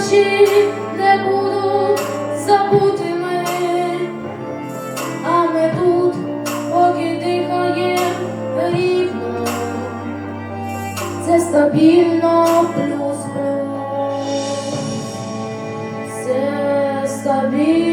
Наші не будуть забутими, а ми тут поки дихає рівно, це стабільно плюс плюс, це стабільно.